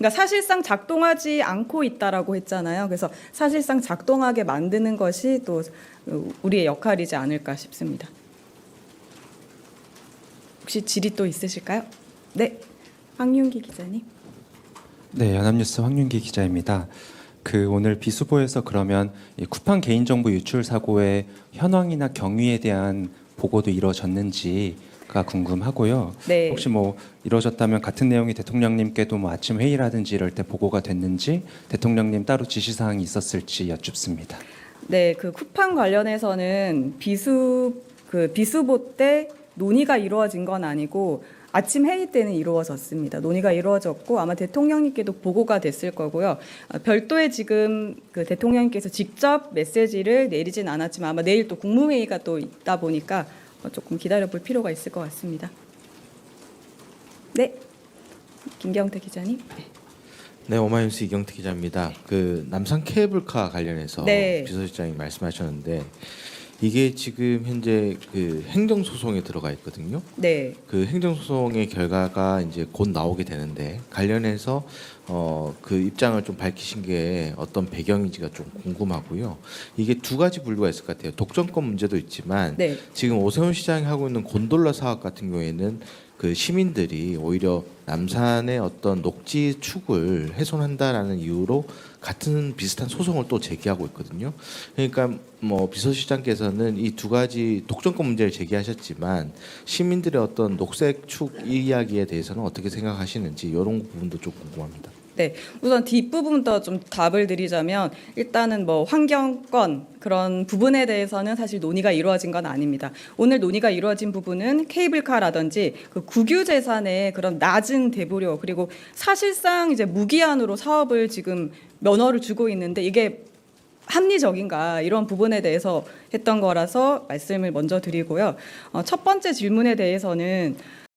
그러니까 사실상 작동하지 않고 있다라고 했잖아요. 그래서 사실상 작동하게 만드는 것이 또 우리의 역할이지 않을까 싶습니다. 혹시 질의 또 있으실까요? 네, 황윤기 기자님. 네, 연합뉴스 황윤기 기자입니다. 그 오늘 비수보에서 그러면 이 쿠팡 개인정보 유출 사고의 현황이나 경위에 대한 보고도 이루어졌는지 가 궁금하고요. 네. 혹시 뭐 이루어졌다면 같은 내용이 대통령님께도 뭐 아침 회의라든지 이럴 때 보고가 됐는지 대통령님 따로 지시 사항이 있었을지 여쭙습니다. 네, 그 쿠팡 관련해서는 비수 그 비수보 때 논의가 이루어진 건 아니고 아침 회의 때는 이루어졌습니다. 논의가 이루어졌고 아마 대통령님께도 보고가 됐을 거고요. 어, 별도의 지금 그 대통령님께서 직접 메시지를 내리진 않았지만 아마 내일 또 국무회의가 또 있다 보니까 어, 조금 기다려볼 필요가 있을 것 같습니다. 네, 김경태 기자님. 네. 네, 오마이뉴스 이경태 기자입니다. 그 남산 케이블카 관련해서 네. 비서실장이 말씀하셨는데 이게 지금 현재 그 행정 소송에 들어가 있거든요. 네. 그 행정 소송의 결과가 이제 곧 나오게 되는데 관련해서 어 그 입장을 좀 밝히신 게 어떤 배경인지가 좀 궁금하고요. 이게 두 가지 분류가 있을 것 같아요. 독점권 문제도 있지만 네. 지금 오세훈 시장이 하고 있는 곤돌라 사업 같은 경우에는 그 시민들이 오히려 남산의 어떤 녹지 축을 훼손한다라는 이유로 같은 비슷한 소송을 또 제기하고 있거든요. 그러니까 뭐 비서실장께서는 이 두 가지 독점권 문제를 제기하셨지만 시민들의 어떤 녹색 축 이야기에 대해서는 어떻게 생각하시는지 이런 부분도 좀 궁금합니다. 네, 우선 뒷부분부터 좀 답을 드리자면 일단은 뭐 환경권 그런 부분에 대해서는 사실 논의가 이루어진 건 아닙니다. 오늘 논의가 이루어진 부분은 케이블카라든지 그 국유 재산의 그런 낮은 대부료 그리고 사실상 이제 무기한으로 사업을 지금 면허를 주고 있는데 이게 합리적인가 이런 부분에 대해서 했던 거라서 말씀을 먼저 드리고요. 어, 첫 번째 질문에 대해서는